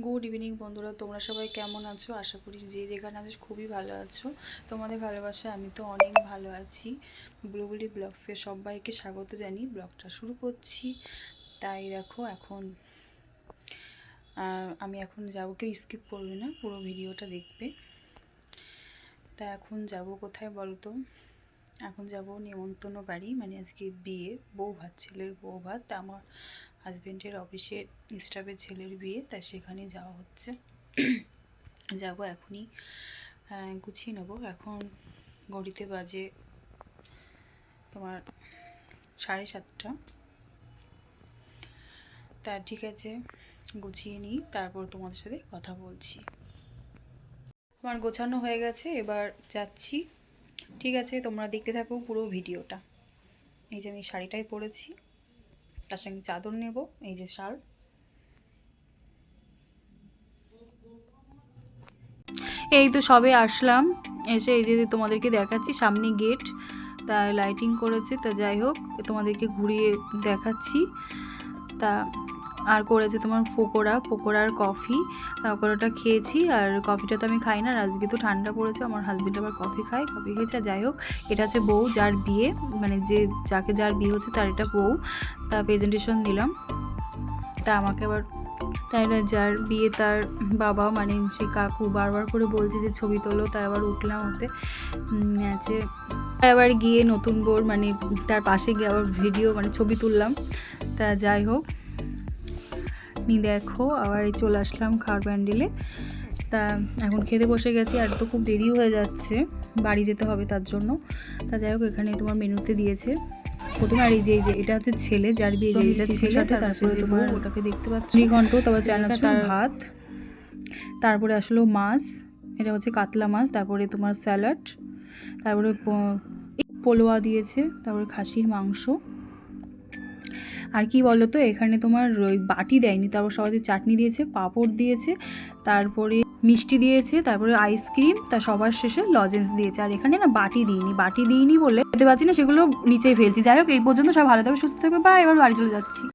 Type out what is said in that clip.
Good evening বন্ধুরা। তোমরা সবাই কেমন আছো? আশা করি যে যেখানে আছো খুবই ভালো আছো। তোমাদের ভালোবাসা আমি তো অনেক ভালো আছি। বুলবুলি ব্লগসকে সবাইকে স্বাগত জানিয়ে ব্লগটা শুরু করছি। তাই দেখো, এখন আমি এখন যাব কেউ স্কিপ করবে না, পুরো ভিডিওটা দেখবে। তা এখন যাব কোথায় বলো তো এখন যাব নেমন্তন্ন বাড়ি মানে আজকে বিয়ে, বউ ভাত, ছেলের বউ ভাত। আমার হাজব্যান্ডের অফিসে স্টাফের ছেলের বিয়ে তাই সেখানে যাওয়া হচ্ছে। যাব এখনই গুছিয়ে নেব। এখন ঘড়িতে বাজে তোমার সাড়ে সাতটা। তা ঠিক আছে, গুছিয়ে নিই, তারপর তোমাদের সাথে কথা বলছি। আমার গোছানো হয়ে গেছে, এবার যাচ্ছি। ঠিক আছে, তোমরা দেখতে থাকো পুরো ভিডিওটা। এই যে আমি শাড়িটাই পরেছি। তার সঙ্গে চাদর নেব, এই যে শাল। এই তো সবে আসলাম, এসে এই যে তোমাদেরকে দেখাচ্ছি, সামনে গেট তা লাইটিং করেছে, তা যাই হোক, তোমাদেরকে ঘুরিয়ে দেখাচ্ছি। তা আর করেছে তোমার পকোড়া পকোড়ার কফি। পকোড়াটা খেয়েছি আর কফিটা তো আমি খাই না আজকে তো ঠান্ডা পড়েছে, আমার হাজবেন্ড আবার কফি খায়, কফি খেয়েছে, যাই হোক। এটা হচ্ছে বউ যার বিয়ে মানে যে যাকে যার বিয়ে হচ্ছে তার এটা বউ। তা প্রেজেন্টেশন দিলাম তা আমাকে আবার তাই না, যার বিয়ে তার বাবা মানে সে কাকু বারবার করে বলছে যে ছবি তোলো, তাই আবার উঠলাম ওতে। আছে। আবার গিয়ে নতুন বোর মানে তার পাশে গিয়ে আবার ভিডিও মানে ছবি তুললাম। তা যাই হোক। নি দেখো আবার এই চলে আসলাম খাওয়ার প্যান্ডেলে তা এখন খেতে বসে গেছি আর তো খুব দেরি হয়ে যাচ্ছে বাড়ি যেতে হবে তার জন্য। তা যাই হোক এখানে তোমার মেনুতে দিয়েছে। প্রথমে আর এই যে যে এটা হচ্ছে ছেলে যার বিয়ে এটা ছেলে তারপরে তোমার ওটাকে দেখতে পাচ্ছ। ঘন্ট তারপর চার তার ভাত তারপরে আসলো মাছ এটা হচ্ছে কাতলা মাছ তারপরে তোমার স্যালাড তারপরে পোলোয়া দিয়েছে তারপরে খাসির মাংস। আর কি বলো তো এখানে তোমার ওই বাটি দেয়নি, তারপর সবাই চাটনি দিয়েছে, পাঁপড় দিয়েছে, তারপরে মিষ্টি দিয়েছে, তারপরে আইসক্রিম তা সবার শেষে লজেন্স দিয়েছে। আর এখানে না বাটি দিইনি বাটি দিইনি বলে খেতে পারছি না, সেগুলো নিচেই ফেলছি। যাই হোক, এই পর্যন্ত সব ভালো থাকবে, সুস্থ থাকবে বা এবার বাড়ি চলে যাচ্ছি।